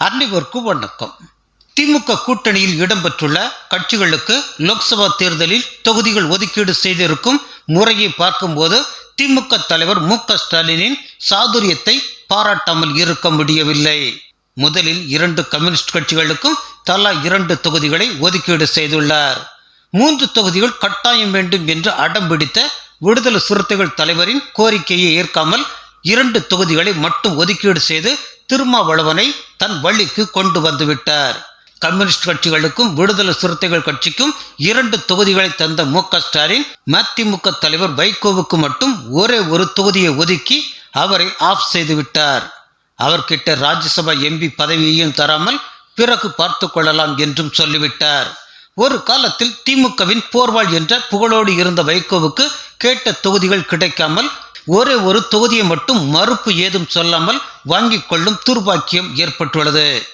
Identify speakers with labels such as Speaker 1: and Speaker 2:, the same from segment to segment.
Speaker 1: அனைவருக்கும் வணக்கம் திமுக கூட்டணியில் இடம்பெற்றுள்ள கட்சிகளுக்கு லோக்சபா தேர்தலில் தொகுதிகள் ஒதுக்கீடு செய்திருக்கும் முறையை பார்க்கும்போது திமுக தலைவர் மு ஸ்டாலினின் சாதுரியத்தை பாராட்டாமல் இருக்க முடியவில்லை. முதலில் இரண்டு கம்யூனிஸ்ட் கட்சிகளுக்கும் தலா இரண்டு தொகுதிகளை ஒதுக்கீடு செய்துள்ளார். மூன்று தொகுதிகள் கட்டாயம் வேண்டும் என்று அடம் பிடித்த விடுதலை சிறுத்தைகள் தலைவரின் கோரிக்கையை ஏற்காமல் இரண்டு தொகுதிகளை மட்டும் ஒதுக்கீடு செய்து திருமாவளவனை தன் வழிக்கு கொண்டு வந்துவிட்டார். கம்யூனிஸ்ட் கட்சிகளுக்கும் விடுதலை சிறுத்தைகள் கட்சிக்கும் இரண்டு தொகுதிகளை தந்த மு. ஸ்டாலின் மதிமுக தலைவர் வைகோவுக்கு மட்டும் ஒரே ஒரு தொகுதியை ஒதுக்கி அவரை ஆஃப் செய்துவிட்டார் அவர்கிட்ட ராஜ்யசபா எம்பி பதவியையும் தராமல் பிறகு பார்த்து கொள்ளலாம் என்றும் சொல்லிவிட்டார். ஒரு காலத்தில் திமுகவின் போர்வாள் என்ற புகழோடு இருந்த வைகோவுக்கு கேட்ட தொகுதிகள் கிடைக்காமல் ஒரே ஒரு தொகுதியை மட்டும் மறுப்பு ஏதும் சொல்லாமல் வாங்கிக் கொள்ளும் துர்பாக்கியம் ஏற்பட்டுள்ளது.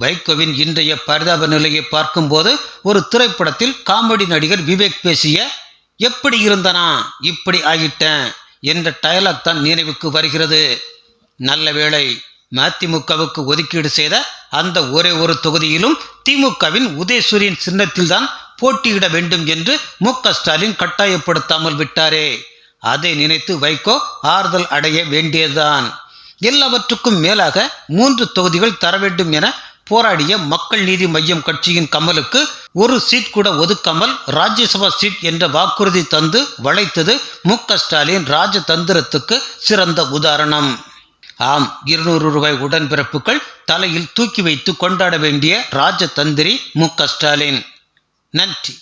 Speaker 1: வைகோவின் இன்றைய பரிதாப நிலையை பார்க்கும்போது ஒரு திரைப்படத்தில் காமெடி நடிகர் விவேக் பேசிய எப்படி இருந்தனா? இப்படி ஆகிட்டேன் என்ற டயலாக் தான் நினைவுக்கு வருகிறது. நல்ல வேளை மதிமுகவுக்கு ஒதுக்கீடு செய்த அந்த ஒரே ஒரு தொகுதியிலும் திமுகவின் உதயசூரியன் சின்னத்தில்தான் போட்டியிட வேண்டும் என்று மு ஸ்டாலின் கட்டாயப்படுத்தாமல் விட்டாரே. அதை நினைத்து வைகோ ஆறுதல் அடைய வேண்டியதுதான். எல்லாவற்றுக்கும் மேலாக மூன்று தொகுதிகள் தர வேண்டும் என போராடிய மக்கள் நீதி மையம் கட்சியின் கமலுக்கு ஒரு சீட் கூட ஒதுக்காமல் ராஜ்யசபா சீட் என்ற வாக்குறுதி தந்து வளைத்தது மு க ஸ்டாலின் ராஜதந்திரத்துக்கு சிறந்த உதாரணம். ஆம் இருநூறு ரூபாய் உடன்பிறப்புகள் தலையில் தூக்கி வைத்து கொண்டாட வேண்டிய ராஜதந்திரி மு க ஸ்டாலின். நன்றி.